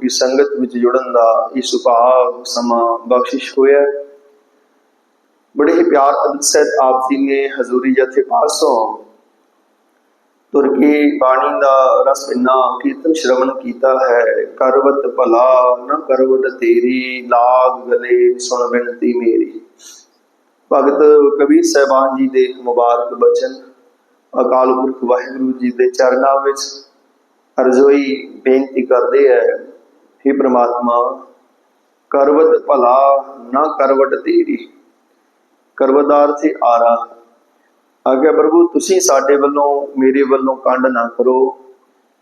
ਦੀ ਸੰਗਤ ਵਿੱਚ ਜੁੜਨ ਦਾ ਇਹ ਸੁਭਾਗ ਸਮਾਂ ਬਖਸ਼ਿਸ਼ ਹੋਇਆ ਬੜੇ ਹੀ ਪਿਆਰ ਅਦਬ ਸਹਿਤ ਆਪ ਜੀ ਨੇ ਹਜ਼ੂਰੀ ਜਥੇ ਪਾਸੋਂ ਤੁਰ ਬਾਣੀ ਦਾ ਰਸ ਇੰਨਾ ਕੀਰਤਨ ਸ਼ਰਵਣ ਕੀਤਾ ਹੈ, ਕਰਵਤ ਭਲਾ ਨ ਕਰਵਟ ਤੇਰੀ, ਲਾਗ ਗਲੇ ਸੁਣ ਬਿਨਤੀ ਮੇਰੀ। ਭਗਤ ਕਬੀਰ ਸਾਹਿਬਾਨ ਜੀ ਦੇ ਮੁਬਾਰਕ ਬਚਨ, ਅਕਾਲ ਪੁਰਖ ਵਾਹਿਗੁਰੂ ਜੀ ਦੇ ਚਰਨਾਂ ਵਿੱਚ ਅਰਜ਼ੋਈ ਬੇਨਤੀ ਕਰਦੇ ਹੈ हे ਪ੍ਰਮਾਤਮਾ, ਕਰਵਤ ਭਲਾ ਨਾ ਕਰਵਟ ਤੇਰੀ ਕਰਵਦਾਰ ਸੀ ਆਰਾ ਆਗੇ ਪ੍ਰਭੂ, ਤੁਸੀਂ ਸਾਡੇ ਵੱਲੋਂ, ਮੇਰੇ ਵੱਲੋਂ ਕੰਡ ਨਾ ਕਰੋ।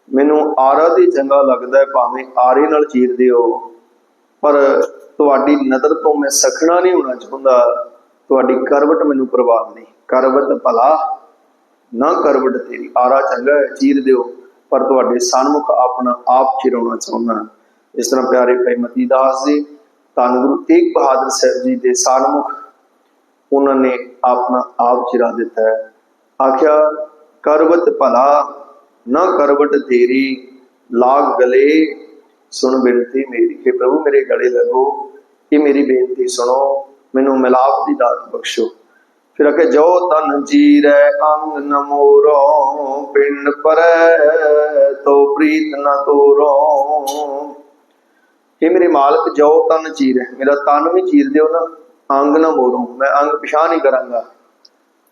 ਮੈਨੂੰ ਆਰਾ ਤੇ ਚੰਗਾ ਲੱਗਦਾ ਹੈ, ਭਾਵੇਂ ਆਰੇ ਨਾਲ ਚੀਰ ਦਿਓ ਪਰ ਤੁਹਾਡੀ ਨਜ਼ਰ ਤੋਂ ਮੈਂ ਸਖਣਾ ਨਹੀਂ ਹੋਣਾ ਚਾਹੁੰਦਾ। ਤੁਹਾਡੀ ਕਰਵਟ ਮੈਨੂੰ ਪ੍ਰਵਾਹ ਨਹੀਂ। ਕਰਵਤ ਭਲਾ, ਨਾ ਕਰਵਟ ਤੇਰੀ ਆਰਾ ਚੰਗਾ ਹੈ ਚੀਰ ਦਿਓ ਪਰ ਤੁਹਾਡੇ ਸਨਮੁਖ ਆਪਣਾ ਆਪ ਚਿਰਾਉਣਾ ਚਾਹੁੰਦਾ ਇਸ ਤਰ੍ਹਾਂ ਪਿਆਰੇ ਭਾਈ ਮਤੀ ਦਾਸ ਜੀ, ਧੰਨ ਗੁਰੂ ਤੇਗ ਬਹਾਦਰ ਸਾਹਿਬ ਜੀ ਦੇ ਸਨਮੁਖ ਉਹਨਾਂ ਨੇ ਆਪਣਾ ਆਪ ਚਿਰਾ ਦਿੱਤਾ ਹੈ। ਆਖਿਆ, ਕਰਵਤ ਭਲਾ, ਨਾ ਕਰਵਟ ਤੇਰੀ ਲਾਗ ਗਲੇ, ਸੁਣ ਬੇਨਤੀ ਮੇਰੀ ਕਿ ਪ੍ਰਭੂ ਮੇਰੇ ਗਲੇ ਲੱਗੋ, ਇਹ ਮੇਰੀ ਬੇਨਤੀ ਸੁਣੋ, ਮੈਨੂੰ ਮਿਲਾਪ ਦੀ ਦਾਤ ਬਖਸ਼ੋ। ਫਿਰ ਅਕੇ ਜੋ ਤਨ ਜੀਰੈ, ਅੰਗ ਨਮੋਰੋ ਪਿੰਡ ਪਰੈ, ਤੋ ਪ੍ਰੀਤ ਨ ਤੋਰੋ ਇਹ ਮੇਰੇ ਮਾਲਕ ਜੋ ਤਨ ਚੀਰ ਮੇਰਾ ਤਨ ਵੀ ਚੀਰ ਦਿਓ ਨਾ, ਅੰਗ ਨਾ ਮੋਰੋ ਮੈਂ ਅੰਗ ਪਿਛਾ ਨਹੀਂ ਕਰਾਂਗਾ।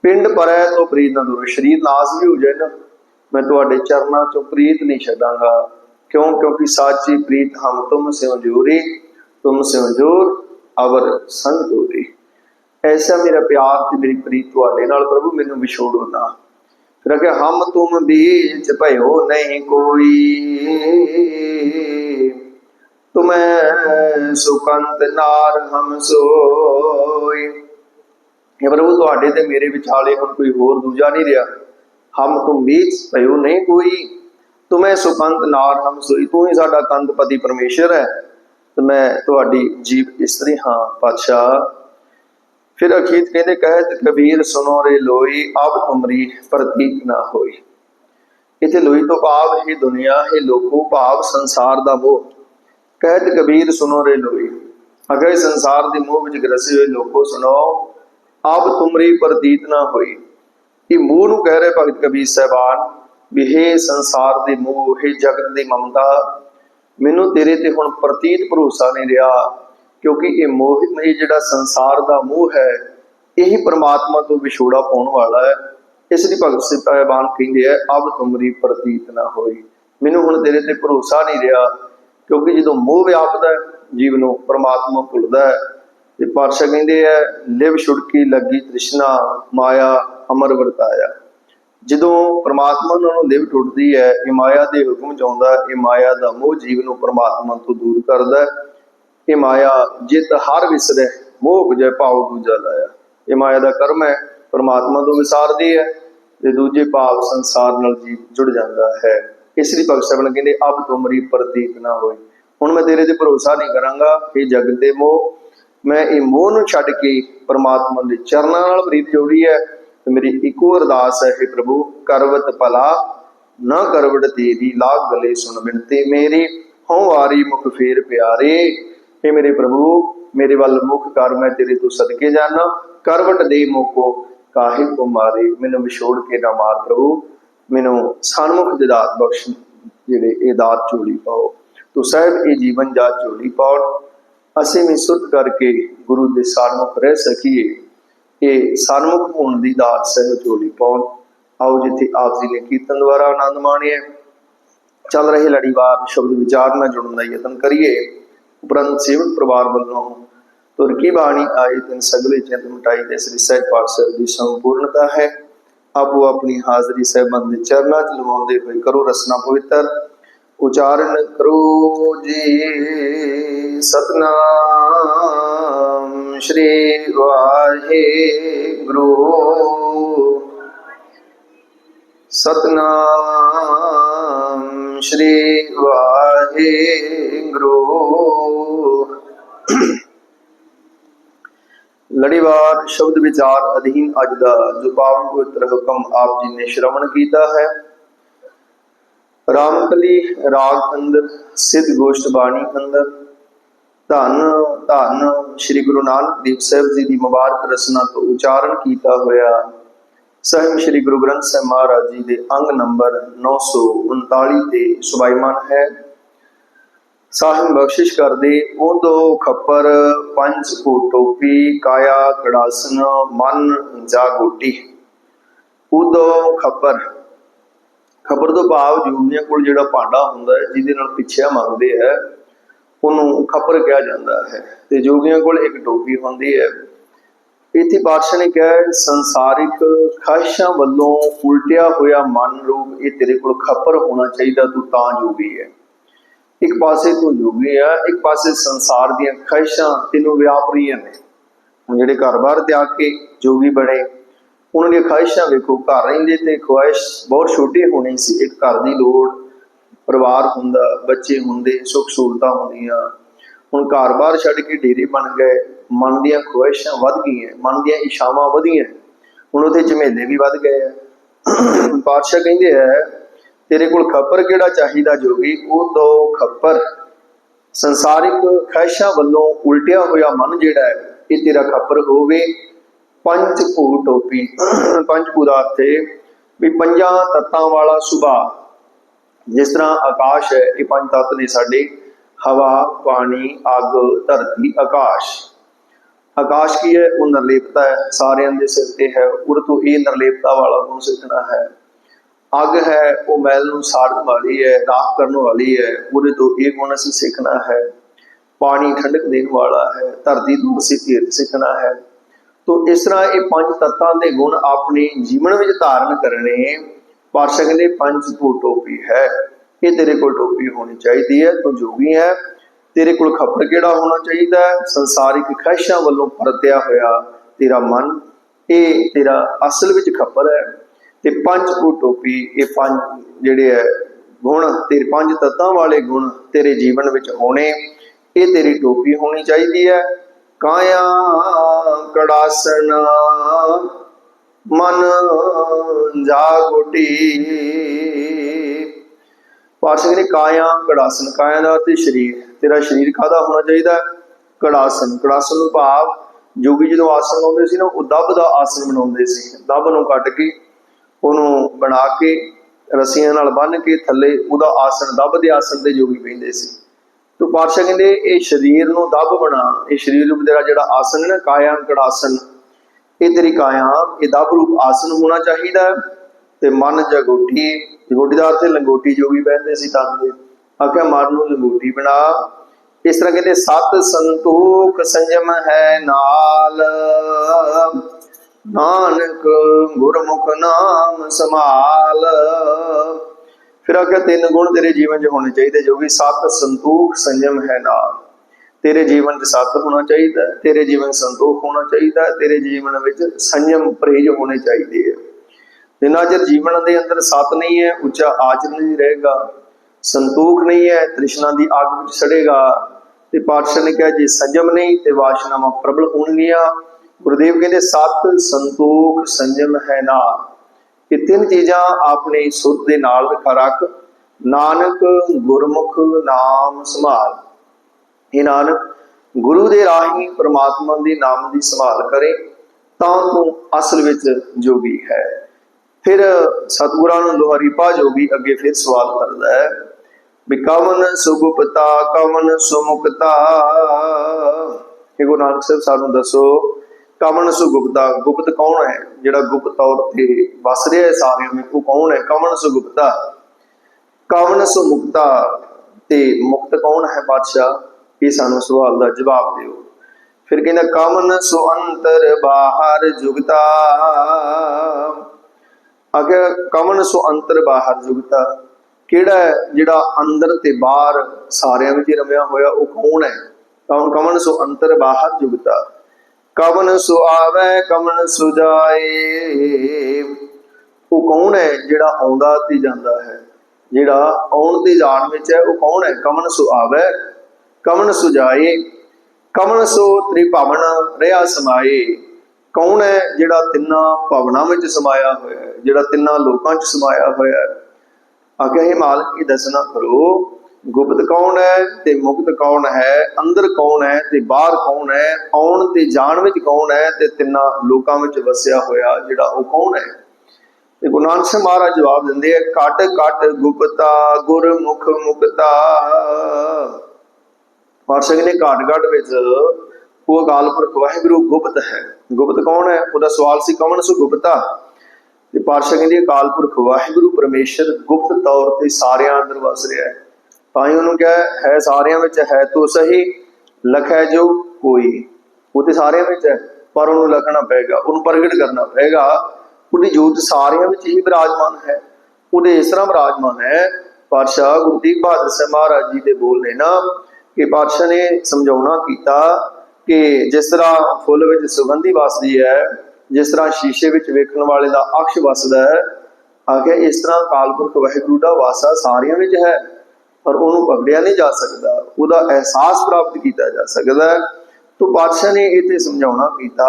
ਪਿੰਡ ਪਰੈ ਤੋਂ ਪ੍ਰੀਤ ਨਾ ਦੂਰੋ, ਸ਼ਰੀਰ ਨਾਸ ਵੀ ਹੋ ਜਾਏ ਨਾ, ਮੈਂ ਤੁਹਾਡੇ ਚਰਨਾਂ ਚੋਂ ਪ੍ਰੀਤ ਨਹੀਂ ਛੱਡਾਂਗਾ। ਕਿਉਂ? ਕਿਉਂਕਿ ਸਾਚੀ ਪ੍ਰੀਤ ਹਮ ਤੁਮ ਸਿਉ ਜੋਰੀ, ਤੁਮ ਸਿਉ ਜੋਰ ਅਵਰ ਸੰਗ ਦੂਰੀ ਐਸਾ ਮੇਰਾ ਪਿਆਰ ਤੇ ਮੇਰੀ ਪ੍ਰੀਤ ਤੁਹਾਡੇ ਨਾਲ, ਪ੍ਰਭੂ ਮੈਨੂੰ ਵਿਛੋੜੋ ਨਾ। ਫਿਰ ਅਗੇ ਹਮ ਤੁਮ ਬੀਚ ਭਇਓ ਨਹੀਂ ਕੋਈ ਤੁਮੈ ਸੁਕੰਤ ਨਾਰ ਹਮ ਸੋਈ ਇਹ ਪ੍ਰਭੂ ਤੁਹਾਡੇ ਤੇ ਮੇਰੇ ਵਿਚਾਲੇ ਹੁਣ ਕੋਈ ਹੋਰ ਦੂਜਾ ਨਹੀਂ ਰਿਹਾ। ਹਮ ਤੁਮ ਵਿੱਚ ਭਇਓ ਨਹੀਂ ਕੋਈ। ਤੁਮੈ ਸੁਕੰਤ ਨਾਰ ਹਮ ਸੋਈ ਤੂੰ ਹੀ ਸਾਡਾ ਕੰਦ ਪਤੀ ਪਰਮੇਸ਼ਰ ਹੈ। ਤੇ ਮੈਂ ਤੁਹਾਡੀ ਜੀਵ ਇਸਤਰੀ ਹਾਂ ਪਾਤਸ਼ਾਹ। ਫਿਰ ਅਖੀਰ ਕਹਿੰਦੇ, ਕਹਿਤ ਕਬੀਰ ਸੁਨੋ ਰੇ ਲੋਈ, ਅਬ ਤੁਮਰੀ ਪ੍ਰਤੀਕ ਨਾ ਹੋਈ। ਇਥੇ ਲੋਈ ਤੋਂ ਭਾਵ ਹੀ ਦੁਨੀਆ, ਹੀ ਲੋਕੋ ਭਾਵ ਸੰਸਾਰ ਦਾ ਮੋਹ। ਕਹਿਤ ਕਬੀਰ ਸੁਨੋ ਰੇ ਲੋਈ ਅਗਰ ਸੰਸਾਰ ਦੇ ਮੋਹ ਵਿੱਚ ਗਰਸੇ ਹੋਏ ਲੋਕੋ ਸੁਣੋ ਅਬ ਤੁਮਰੀ ਪ੍ਰਤੀਤ ਨਾ ਹੋਈ। ਇਹ ਮੋਹ ਨੂੰ ਕਹਿ ਰਹੇ ਭਗਤ ਕਬੀਰ ਸਾਹਿਬਾਨ ਵੀ ਇਹ ਸੰਸਾਰ ਦੇ ਮੋਹ ਇਹ ਜਗਤ ਦੀ ਮਮਤਾ, ਮੈਨੂੰ ਤੇਰੇ ਤੇ ਹੁਣ ਪ੍ਰਤੀਤ ਭਰੋਸਾ ਨਹੀਂ ਰਿਹਾ, ਕਿਉਂਕਿ ਇਹ ਮੋਹ ਇਹ ਜਿਹੜਾ ਸੰਸਾਰ ਦਾ ਮੋਹ ਹੈ, ਇਹੀ ਪ੍ਰਮਾਤਮਾ ਤੋਂ ਵਿਛੋੜਾ ਪਾਉਣ ਵਾਲਾ ਹੈ। ਇਸ ਲਈ ਭਗਤ ਸਾਹਿਬਾਨ ਕਹਿੰਦੇ ਆ ਅਬ ਤੁਮਰੀ ਪ੍ਰਤੀਤ ਨਾ ਹੋਈ। ਮੈਨੂੰ ਹੁਣ ਤੇਰੇ ਤੇ ਭਰੋਸਾ ਨਹੀਂ ਰਿਹਾ ਕਿਉਂਕਿ ਜਦੋਂ ਮੋਹ ਵਿਆਪਦਾ ਹੈ, ਜੀਵ ਨੂੰ ਪਰਮਾਤਮਾ ਭੁੱਲਦਾ ਹੈ ਤੇ ਪਾਤਸ਼ਾਹ ਕਹਿੰਦੇ ਆ ਲਿਵ ਛੁੜਕੀ ਲੱਗੀ ਤ੍ਰਿਸ਼ਨਾ ਮਾਇਆ ਅਮਰ ਵਰਤਾਇਆ। ਜਦੋਂ ਪਰਮਾਤਮਾ ਨਾਲੋਂ ਲਿਵ ਟੁੱਟਦੀ ਹੈ ਇਹ ਮਾਇਆ ਦੇ ਹੁਕਮ ਚ ਆਉਂਦਾ ਇਹ ਮਾਇਆ ਦਾ ਮੋਹ ਜੀਵ ਨੂੰ ਪਰਮਾਤਮਾ ਤੋਂ ਦੂਰ ਕਰਦਾ ਹੈ। ਇਹ ਮਾਇਆ ਜਿਤ ਹਰ ਵਿਸਰੇ ਮੋਹ ਬੁਝੇ ਭਾਵ ਦੂਜਾ ਲਾਇਆ। ਇਹ ਮਾਇਆ ਦਾ ਕਰਮ ਹੈ ਪ੍ਰਮਾਤਮਾ ਤੋਂ ਵਿਸਾਰਦੀ ਹੈ ਤੇ ਦੂਜੇ ਭਾਵ ਸੰਸਾਰ ਨਾਲ ਜੀਵ ਜੁੜ ਜਾਂਦਾ ਹੈ। ਇਸ ਲਈ ਭਗਤ ਸਾਹਿਬ ਕਹਿੰਦੇ ਅਬ ਤੁਮਰੀ ਪ੍ਰਤੀਕ ਨਾ ਹੋਈ ਹੁਣ ਮੈਂ ਤੇਰੇ ਤੇ ਭਰੋਸਾ ਨਹੀਂ ਕਰਾਂਗਾ ਇਹ ਜਗਤ ਦੇ ਮੋਹ। ਮੈਂ ਇਹ ਮੋਹ ਨੂੰ ਛੱਡ ਕੇ ਪਰਮਾਤਮਾ ਦੇ ਚਰਨਾਂ ਨਾਲ ਪ੍ਰੀਤ ਜੋੜੀ ਹੈ ਤੇ ਮੇਰੀ ਇੱਕੋ ਅਰਦਾਸ ਹੈ ਕਿ ਪ੍ਰਭੂ, ਕਰਵਤ ਭਲਾ, ਨਾ ਕਰਵਟ ਤੇਰੀ ਲਾਗ ਗਲੇ ਸੁਣ ਬਿਨਤੀ ਮੇਰੀ, ਹਉ ਆਰੀ ਮੁਖ ਫੇਰ ਪਿਆਰੇ। हे ਮੇਰੇ ਪ੍ਰਭੂ, ਮੇਰੇ ਵੱਲ ਮੁਖ ਕਰ, ਮੈਂ ਤੇਰੇ ਤੋਂ ਸਦਕੇ ਜਾਣਾ ਕਰਵਟ ਦੇ ਮੋਕੋ ਕਾਹੇ ਕੋ ਮਾਰੇ, ਮੈਨੂੰ ਵਿਛੋੜ ਕੇ ਨਾ ਮਾਰ ਪ੍ਰਭੂ। ਮੈਨੂੰ ਸਨਮੁਖ ਦਿਦਾਤ ਬਖਸ਼ ਜਿਹੜੇ ਇਹ ਦਾਤ ਝੋਲੀ ਪਾਓ। ਤੂੰ ਸਾਹਿਬ, ਇਹ ਜੀਵਨ ਜਾ ਝੋਲੀ ਪਾਓ। ਅਸੀਂ ਵੀ ਸੁੱਧ ਕਰਕੇ ਗੁਰੂ ਦੇ ਸਨਮੁਖ ਰਹਿ ਸਕੀਏ। ਇਹ ਸਨਮੁਖ ਹੋਣ ਦੀ ਦਾਤ ਸਹਿ ਝੋਲੀ ਪਾਉਣ। ਆਓ ਜਿੱਥੇ ਆਪ ਜੀ ਨੇ ਕੀਰਤਨ ਦੁਆਰਾ ਆਨੰਦ ਮਾਣਿਆ। ਚੱਲ ਰਹੇ ਲੜੀਵਾਰ ਸ਼ਬਦ ਵਿਚਾਰ ਨਾਲ ਜੁੜਨ ਦਾ ਯਤਨ ਕਰੀਏ। ਉਪਰੰਤ ਸੇਵਕ ਪਰਿਵਾਰ ਵੱਲੋਂ ਤੁਰਕੀ ਬਾਣੀ ਆਏ ਤਿੰਨ ਸਗਲੇ ਚਿੰਤ ਮਿਟਾਈ ਦੇ ਸ੍ਰੀ ਸਾਹਿਬ ਪਾਤਸ਼ਾਹ ਦੀ ਸੰਪੂਰਨਤਾ ਹੈ। ਆਪੋ ਆਪਣੀ ਹਾਜ਼ਰੀ ਸਹਿਬੰਦ ਦੇ ਚਰਨਾਂ 'ਚ ਲਵਾਉਂਦੇ ਹੋਏ ਕਰੋ ਰਸਨਾ ਪਵਿੱਤਰ। ਉਚਾਰਨ ਕਰੋ ਜੀ ਸਤਨਾਮ ਸ਼੍ਰੀ ਵਾਹਿਗੁਰੂ। ਸਤਨਾਮ ਸ਼੍ਰੀ ਵਾਹਿਗੁਰੂ। ਲੜੀਵਾਰ ਸ਼ਬਦ ਵਿਚਾਰ ਅਧੀਨ ਅੱਜ ਦਾ ਜੋ ਪਵਿੱਤਰ ਹੁਕਮ ਆਪ ਜੀ ਨੇ ਸ਼੍ਰਵਣ ਕੀਤਾ ਹੈ। ਰਾਮਕਲੀ ਰਾਗ ਅੰਦਰ, ਸਿੱਧ ਗੋਸ਼ਟ ਬਾਣੀ ਅੰਦਰ, ਧੰਨ ਧੰਨ ਸ੍ਰੀ ਗੁਰੂ ਨਾਨਕ ਦੇਵ ਸਾਹਿਬ ਜੀ ਦੀ ਮੁਬਾਰਕ ਰਸਨਾ ਤੋਂ ਉਚਾਰਨ ਕੀਤਾ ਹੋਇਆ ਸਹਿਬ ਸ੍ਰੀ ਗੁਰੂ ਗ੍ਰੰਥ ਸਾਹਿਬ ਮਹਾਰਾਜ ਜੀ ਦੇ ਅੰਗ ਨੰਬਰ 939 ਤੇ ਸੁਭਾਈਮਾਨ ਹੈ। ਸਾਹਿਬ ਬਖਸ਼ਿਸ਼ ਕਰਦੇ ਉਹ ਦੋ ਖੱਪਰ ਪੰਜ ਕੋ ਟੋਪੀ ਕਾਇਆ ਕੜਾਸਨ ਮਨ ਜਾਗੋਟੀ ਉਦੋਂ ਖੱਪਰ। ਖਬਰ ਤੋਂ ਭਾਵ ਜੂਨੀਆਂ ਕੋਲ ਜਿਹੜਾ ਭਾਂਡਾ ਹੁੰਦਾ ਹੈ ਜਿਹਦੇ ਨਾਲ ਪਿੱਛਿਆ ਮੰਗਦੇ ਹੈ ਉਹਨੂੰ ਖੱਪਰ ਕਿਹਾ ਜਾਂਦਾ ਹੈ। ਤੇ ਜੋਗੀਆਂ ਕੋਲ ਇੱਕ ਟੋਪੀ ਹੁੰਦੀ ਹੈ। ਇੱਥੇ ਬਾਦਸ਼ਾਹ ਨੇ ਕਿਹਾ ਹੈ, ਸੰਸਾਰਿਕ ਖਾਹਿਸ਼ਾਂ ਵੱਲੋਂ ਉਲਟਿਆ ਹੋਇਆ ਮਨ ਰੂਪ ਇਹ ਤੇਰੇ ਕੋਲ ਖੱਪਰ ਹੋਣਾ ਚਾਹੀਦਾ ਤੂੰ ਤਾਂ ਜੋਗੀ ਹੈ। ਇੱਕ ਪਾਸੇ ਤੂੰ ਜੋਗੀ ਆ, ਇੱਕ ਪਾਸੇ ਸੰਸਾਰ ਦੀਆਂ ਖਾਹਿਸ਼ਾਂ ਤੈਨੂੰ ਵਿਆਪ ਰਹੀਆਂ ਨੇ। ਹੁਣ ਜਿਹੜੇ ਘਰ-ਬਾਰ ਤਿਆਗ ਕੇ ਜੋਗੀ ਬਣੇ, ਉਹਨਾਂ ਦੀਆਂ ਖਾਹਿਸ਼ਾਂ ਵੇਖੋ, ਘਰ ਰਹਿੰਦੇ ਤੇ ਖੁਆਇਸ਼ ਬਹੁਤ ਛੋਟੀ ਹੋਣੀ ਸੀ। ਇੱਕ ਘਰ ਦੀ ਲੋੜ, ਪਰਿਵਾਰ ਹੁੰਦਾ, ਬੱਚੇ ਹੁੰਦੇ, ਸੁੱਖ ਸਹੂਲਤਾਂ ਹੁੰਦੀਆਂ। ਹੁਣ ਘਰ-ਬਾਰ ਛੱਡ ਕੇ ਡੇਰੇ ਬਣ ਗਏ, ਮਨ ਦੀਆਂ ਖੁਆਇਸ਼ਾਂ ਵੱਧ ਗਈਆਂ, ਮਨ ਦੀਆਂ ਇਸ਼ਾਵਾਂ ਵਧੀਆਂ। ਹੁਣ ਉਹਦੇ ਝਮੇਲੇ ਵੀ ਵੱਧ ਗਏ ਆ। ਪਾਤਸ਼ਾਹ ਕਹਿੰਦੇ ਆ ਤੇਰੇ ਕੋਲ ਖੱਪਰ ਕਿਹੜਾ ਚਾਹੀਦਾ ਜੋਗੀ? ਉਹ ਦੋ ਖੱਪਰ। ਸੰਸਾਰਿਕ ਖੈਸ਼ਾਂ ਵੱਲੋਂ ਉਲਟਿਆ ਹੋਇਆ ਮਨ ਜਿਹੜਾ ਹੈ, ਇਹ ਤੇਰਾ ਖੱਪਰ ਹੋਵੇ। ਪੰਜ ਭੂ ਟੋਪੀ, ਪੰਜ ਭੂ ਦਾ ਵੀ ਪੰਜਾਂ ਤੱਤਾਂ ਵਾਲਾ ਸੁਭਾਅ। ਜਿਸ ਤਰ੍ਹਾਂ ਆਕਾਸ਼ ਹੈ, ਇਹ ਪੰਜ ਤੱਤ ਨੇ ਸਾਡੇ। ਹਵਾ, ਪਾਣੀ, ਅੱਗ, ਧਰਤੀ, ਆਕਾਸ਼। ਆਕਾਸ਼ ਕੀ ਹੈ? ਉਹ ਨਿਰਲੇਪਤਾ ਹੈ। ਸਾਰਿਆਂ ਦੇ ਸਿਰ ਤੇ ਹੈ। ਉਰ ਤੋਂ ਇਹ ਨਿਰਲੇਪਤਾ ਵਾਲਾ ਨੂੰ ਸਿੱਖਣਾ ਹੈ। ਅੱਗ ਹੈ, ਉਹ ਮੈਲ ਨੂੰ ਸਾੜਨ ਵਾਲੀ ਹੈ, ਰਾਖ ਕਰਨ ਵਾਲੀ ਹੈ, ਉਹਦੇ ਤੋਂ ਇਹ ਗੁਣ ਅਸੀਂ ਸਿੱਖਣਾ ਹੈ। ਪਾਣੀ ਠੰਡਕ ਦੇਣ ਵਾਲਾ ਹੈ, ਧਰਤੀ ਤੋਂ ਅਸੀਂ ਧੀਰ ਸਿੱਖਣਾ ਹੈ। ਤੋ ਇਸ ਤਰ੍ਹਾਂ ਇਹ ਪੰਜ ਤੱਤਾਂ ਦੇ ਗੁਣ ਆਪਣੇ ਜੀਵਨ ਵਿੱਚ ਧਾਰਨ ਕਰਨੇ ਪਾਰਸ਼ਕ ਨੇ ਪੰਜ ਭੂ ਟੋਪੀ ਹੈ। ਇਹ ਤੇਰੇ ਕੋਲ ਟੋਪੀ ਹੋਣੀ ਚਾਹੀਦੀ ਹੈ, ਤੂੰ ਜੋਗੀ ਹੈ। ਤੇਰੇ ਕੋਲ ਖੱਪਰ ਕਿਹੜਾ ਹੋਣਾ ਚਾਹੀਦਾ ਹੈ? ਸੰਸਾਰਿਕ ਖਹਿਸ਼ਾਂ ਵੱਲੋਂ ਪਰਤਿਆ ਹੋਇਆ ਤੇਰਾ ਮਨ, ਇਹ ਤੇਰਾ ਅਸਲ ਵਿੱਚ ਖੱਪਰ ਹੈ। ਤੇ ਪੰਜ ਭੂ ਟੋਪੀ ਇਹ ਪੰਜ ਜਿਹੜੇ ਹੈ, ਗੁਣ ਤੇਰੇ ਪੰਜ ਤੱਤਾਂ ਵਾਲੇ ਗੁਣ ਤੇਰੇ ਜੀਵਨ ਵਿੱਚ ਹੋਣੇ। ਇਹ ਤੇਰੀ ਟੋਪੀ ਹੋਣੀ ਚਾਹੀਦੀ ਹੈ। ਕਾਇਆ ਕੜਾਸਨ ਮਨ ਜਾਗੋਟੀ। ਪਾਰਸ਼ਕ ਨੇ ਕਾਇਆ ਕੜਾਸਨ ਕਾਇਆ ਦਾ ਤੇ ਸਰੀਰ। ਤੇਰਾ ਸਰੀਰ ਕਾਦਾ ਹੋਣਾ ਚਾਹੀਦਾ ਹੈ? ਕੜਾਸਨ ਕੜਾਸਨ ਨੂੰ ਭਾਵ, ਜੋਗੀ ਜਦੋਂ ਆਸਨ ਲਾਉਂਦੇ ਸੀ ਨਾ, ਉਹ ਦੱਬ ਦਾ ਆਸਨ ਬਣਾਉਂਦੇ ਸੀ। ਦੱਬ ਨੂੰ ਕੱਟ ਕੇ ਉਹਨੂੰ ਬਣਾ ਕੇ ਰੱਸੀਆਂ ਨਾਲ ਬੰਨ੍ਹ ਕੇ ਥੱਲੇ ਉਹਦਾ ਆਸਨ ਦੱਬ ਦੇ ਆਸਨ ਤੇ ਜੋਗੀ ਪੈਂਦੇ ਸੀ। ਤੋ ਪਾਤਸ਼ਾਹ ਕਹਿੰਦੇ, ਇਹ ਸਰੀਰ ਨੂੰ ਦੱਬ ਬਣਾ, ਇਹ ਸਰੀਰ ਰੂਪ ਤੇਰਾ ਜਿਹੜਾ ਆਸਨ ਹੈ ਨਾ ਕਾਇਆ ਕੜਾਸਨ ਇਹ ਤੇਰੀ ਕਾਇਆ ਇਹ ਦੱਬ ਰੂਪ ਆਸਨ ਹੋਣਾ ਚਾਹੀਦਾ ਤੇ ਮਨ ਜਗੋਟੀ ਜਗੋਟੀ ਦਾ ਅਰਥ ਲੰਗੋਟੀ ਜੋਗੀ ਵੀ ਸੀ ਤਾਂ ਦੇ, ਆਖਿਆ, ਮਨ ਨੂੰ ਲੰਗੋਟੀ ਬਣਾ। ਇਸ ਤਰ੍ਹਾਂ ਕਹਿੰਦੇ, ਸਤ ਸੰਤੋਖ ਸੰਜਮ ਹੈ ਨਾਲ। ਨਾਨਕ ਗੁਰਮੁਖ ਨਾਮ ਸਮਾਲ ਫਿਰ ਆਖਿਆ, ਤਿੰਨ ਗੁਣ ਤੇਰੇ ਜੀਵਨ 'ਚ ਹੋਣੇ ਚਾਹੀਦੇ, ਜੋ ਵੀ ਸਤ ਸੰਤੋਖ ਸੰਜਮ ਹੈ ਨਾਲ। ਤੇਰੇ ਜੀਵਨ 'ਚ ਸਤ ਹੋਣਾ ਚਾਹੀਦਾ, ਤੇਰੇ ਜੀਵਨ ਸੰਤੋਖ ਹੋਣਾ ਚਾਹੀਦਾ, ਤੇਰੇ ਜੀਵਨ ਵਿੱਚ ਸੰਜਮ ਪਰਹੇਜ ਹੋਣੇ ਚਾਹੀਦੇ ਹੈ ਜਿੰਨਾ ਚਿਰ ਜੀਵਨ ਦੇ ਅੰਦਰ ਸਤ ਨਹੀਂ ਹੈ, ਉੱਚਾ ਆਚਰਨ ਨਹੀਂ ਰਹੇਗਾ, ਸੰਤੋਖ ਨਹੀਂ ਹੈ, ਤ੍ਰਿਸ਼ਨਾ ਦੀ ਅੱਗ ਵਿੱਚ ਸੜੇਗਾ। ਤੇ ਪਾਤਸ਼ਾਹ ਨੇ ਕਿਹਾ, ਜੇ ਸੰਜਮ ਨਹੀਂ, ਤੇ ਵਾਸ਼ਨਾਵਾਂ ਪ੍ਰਬਲ ਹੋਣਗੀਆਂ। ਗੁਰਦੇਵ ਕਹਿੰਦੇ, ਸਤ ਸੰਤੋਖ ਸੰਜਮ ਹੈ ਨਾਲ ਇਹ ਤਿੰਨ ਚੀਜ਼ਾਂ ਆਪਣੇ ਸੁਰ ਦੇ ਨਾਲ ਰੱਖ ਨਾਨਕ ਗੁਰਮੁਖ ਨਾਮ ਸੰਭਾਲ। ਇਹ ਨਾਨਕ ਗੁਰੂ ਦੇ ਰਾਹੀਂ ਪ੍ਰਮਾਤਮਾ ਦੇ ਨਾਮ ਦੀ ਸੰਭਾਲ ਕਰੇ, ਤਾਂ ਤੂੰ ਅਸਲ ਵਿੱਚ ਜੋਗੀ ਹੈ। ਫਿਰ ਸਤਿਗੁਰਾਂ ਨੂੰ ਲੋਹਰੀ ਪਾ ਜੋਗੀ, ਅੱਗੇ ਫਿਰ ਸਵਾਲ ਕਰਦਾ ਹੈ, ਵੀ ਕਵਨ ਸੁਗੁਪਤਾ, ਕਵਨ ਸੁਮੁਕਤਾ? ਇਹ ਗੁਰੂ ਨਾਨਕ ਸਾਹਿਬ, ਸਾਨੂੰ ਦੱਸੋ ਕਮਨ ਸੁਗੁਪਤਾ, ਗੁਪਤ ਕੌਣ ਹੈ? ਜਿਹੜਾ ਗੁਪਤ ਤੌਰ ਤੇ ਵਸ ਰਿਹਾ ਹੈ ਸਾਰਿਆਂ ਵਿੱਚ ਉਹ ਕੌਣ ਹੈ? ਕਵਨ ਸੁਗੁਪਤਾ। ਕਮਨ ਸੁਮੁਕਤਾ ਤੇ ਮੁਕਤ ਕੌਣ ਹੈ ਬਾਦਸ਼ਾਹ? ਇਹ ਸਾਨੂੰ ਸਵਾਲ ਦਾ ਜਵਾਬ ਦਿਓ। ਫਿਰ ਕਹਿੰਦਾ ਕਵਨ ਸੁ ਅੰਤਰ ਬਾਹਰ ਜੁਗਤਾ। ਅਗਰ ਕਮਨ ਸੁ ਅੰਤਰ ਬਾਹਰ ਜੁਗਤਾ। ਕਿਹੜਾ ਹੈ? ਜਿਹੜਾ ਅੰਦਰ ਤੇ ਬਾਹਰ ਸਾਰਿਆਂ ਵਿੱਚ ਰਮਿਆ ਹੋਇਆ, ਉਹ ਕੌਣ ਹੈ? ਕਵਨ ਕਮਨ ਸੋ ਅੰਤਰ ਬਾਹਰ ਜੁਗਤਾ। ਕਵਨ ਸੁਆਵੇ ਕਵਨ ਸੁਜਾਏ ਉਹ ਕੌਣ ਹੈ ਜਿਹੜਾ ਆਉਂਦਾ ਤੇ ਜਾਂਦਾ ਹੈ? ਜਿਹੜਾ ਆਉਣ ਤੇ ਜਾਣ ਵਿੱਚ ਹੈ, ਉਹ ਕੌਣ ਹੈ? ਕਵਨ ਸੁ ਕਵਨ ਸੁ ਜਾਏ। ਕਵਨ ਸੋ ਤ੍ਰਿਭਵਨ ਰਿਆ ਸਮਾਏ। ਕੌਣ ਹੈ ਜਿਹੜਾ ਤਿੰਨਾਂ ਭਵਨਾਂ ਵਿੱਚ ਸਮਾਇਆ ਹੋਇਆ ਹੈ? ਜਿਹੜਾ ਤਿੰਨਾਂ ਲੋਕਾਂ 'ਚ ਸਮਾਇਆ ਹੋਇਆ ਹੈ? ਆਖਿਆ ਮਾਲਕ, ਇਹ ਦੱਸਣਾ ਕਰੋ ਗੁਪਤ ਕੌਣ ਹੈ ਤੇ ਮੁਕਤ ਕੌਣ ਹੈ? ਅੰਦਰ ਕੌਣ ਹੈ ਤੇ ਬਾਹਰ ਕੌਣ ਹੈ? ਆਉਣ ਤੇ ਜਾਣ ਵਿੱਚ ਕੌਣ ਹੈ ਤੇ ਤਿੰਨਾਂ ਲੋਕਾਂ ਵਿੱਚ ਵਸਿਆ ਹੋਇਆ ਜਿਹੜਾ ਉਹ ਕੌਣ ਹੈ? ਤੇ ਗੁਰੂ ਨਾਨਕ ਸਾਹਿਬ ਮਹਾਰਾਜ ਜਵਾਬ ਦਿੰਦੇ ਆ ਕਟ ਕਟ ਗੁਪਤਾ, ਗੁਰਮੁਖ ਮੁਕਤਾ। ਪਾਤਸ਼ਾਹ ਨੇ ਘਾਟ ਘਾਟ ਵਿੱਚ ਉਹ ਅਕਾਲ ਪੁਰਖ ਵਾਹਿਗੁਰੂ ਗੁਪਤ ਹੈ। ਗੁਪਤ ਕੌਣ ਹੈ? ਉਹਦਾ ਸਵਾਲ ਸੀ ਕਮਨ ਸੁ ਗੁਪਤਾ। ਤੇ ਪਾਤਸ਼ਾਹ ਕਹਿੰਦੇ ਅਕਾਲ ਪੁਰਖ ਵਾਹਿਗੁਰੂ ਪਰਮੇਸ਼ਰ ਗੁਪਤ ਤੌਰ ਤੇ ਸਾਰਿਆਂ ਅੰਦਰ ਵਸ ਰਿਹਾ ਹੈ। ਤਾਂ ਹੀ ਉਹਨੂੰ ਕਿਹਾ, ਹੈ ਸਾਰਿਆਂ ਵਿੱਚ ਹੈ ਤੂੰ ਸਹੀ, ਲਖੈ ਜੋ ਕੋਈ। ਉਹ ਤੇ ਸਾਰਿਆਂ ਵਿੱਚ ਹੈ, ਪਰ ਉਹਨੂੰ ਲਖਣਾ ਪਏਗਾ, ਉਹਨੂੰ ਪ੍ਰਗਟ ਕਰਨਾ ਪਏਗਾ। ਉਹਦੀ ਜੋਤ ਸਾਰਿਆਂ ਵਿੱਚ ਹੀ ਵਿਰਾਜਮਾਨ ਹੈ। ਉਹਦੇ ਇਸ ਤਰ੍ਹਾਂ ਵਿਰਾਜਮਾਨ ਹੈ, ਪਾਤਸ਼ਾਹ ਗੁਰੂ ਤੇਗ ਬਹਾਦਰ ਸਾਹਿਬ ਮਹਾਰਾਜ ਜੀ ਦੇ ਬੋਲ ਨੇ ਨਾ, ਕਿ ਪਾਤਸ਼ਾਹ ਨੇ ਸਮਝਾਉਣਾ ਕੀਤਾ ਕਿ ਜਿਸ ਤਰ੍ਹਾਂ ਫੁੱਲ ਵਿੱਚ ਸੁਗੰਧੀ ਵਸਦੀ ਹੈ, ਜਿਸ ਤਰ੍ਹਾਂ ਸ਼ੀਸ਼ੇ ਵਿੱਚ ਵੇਖਣ ਵਾਲੇ ਦਾ ਅਕਸ਼ ਵਸਦਾ ਹੈ, ਆਖਿਆ ਇਸ ਤਰ੍ਹਾਂ ਕਾਲਪੁਰਖ ਵਾਹਿਗੁਰੂ ਦਾ ਵਾਸਾ ਸਾਰਿਆਂ ਵਿੱਚ ਹੈ। ਪਰ ਉਹਨੂੰ ਪਕੜਿਆ ਨਹੀਂ ਜਾ ਸਕਦਾ। ਉਹਦਾ ਅਹਿਸਾਸ ਪ੍ਰਾਪਤ ਕੀਤਾ ਜਾ ਸਕਦਾ ਹੈ। ਤੋ ਪਾਤਸ਼ਾਹ ਨੇ ਇਹ ਤੇ ਸਮਝਾਉਣਾ ਕੀਤਾ,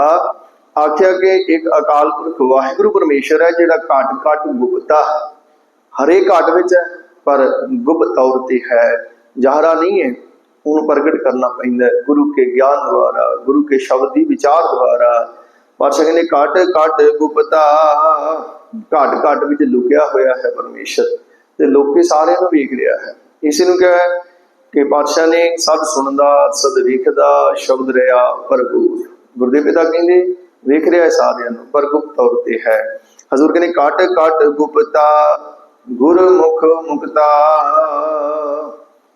ਆਖਿਆ ਕਿ ਇੱਕ ਅਕਾਲ ਪੁਰਖ ਵਾਹਿਗੁਰੂ ਪਰਮੇਸ਼ਰ ਹੈ, ਜਿਹੜਾ ਘਟ ਘਟ ਗੁਪਤਾ ਹਰੇ ਘਟ ਵਿੱਚ ਹੈ, ਪਰ ਗੁਪਤ ਤੌਰ ਤੇ ਹੈ। ਜ਼ਾਹਰਾ ਨਹੀਂ ਹੈ, ਉਹਨੂੰ ਪ੍ਰਗਟ ਕਰਨਾ ਪੈਂਦਾ ਹੈ। ਗੁਰੂ ਕੇ ਗਿਆਨ ਦੁਆਰਾ, ਗੁਰੂ ਕੇ ਸ਼ਬਦ ਦੀ ਵਿਚਾਰ ਦੁਆਰਾ। ਪਾਤਸ਼ਾਹ ਕਹਿੰਦੇ, ਘਟ ਘਟ ਗੁਪਤਾ ਘਟ ਘਟ ਵਿੱਚ ਲੁਕਿਆ ਹੋਇਆ ਹੈ ਪਰਮੇਸ਼ਰ ਤੇ ਲੋਕੇ ਸਾਰਿਆਂ ਨੂੰ ਵੇਖ ਰਿਹਾ ਹੈ। ਇਸੇ ਨੂੰ ਕਿਹਾ ਕਿ ਪਾਤਸ਼ਾਹ ਨੇ ਸਭ ਸੁਣਦਾ, ਸਦ ਵੇਖਦਾ, ਸ਼ਬਦ ਰਿਆ ਭਰਪੂਰ। ਗੁਰਦੇ ਪਿਤਾ ਕਹਿੰਦੇ, ਵੇਖ ਰਿਹਾ ਸਾਰਿਆਂ ਨੂੰ, ਪਰ ਗੁਪਤ ਤੌਰ ਤੇ ਹੈ। ਹਜ਼ੂਰ ਕਹਿੰਦੇ ਘਟ ਘਟ ਗੁਪਤਾ, ਗੁਰਮੁਖ ਮੁਕਤਾ।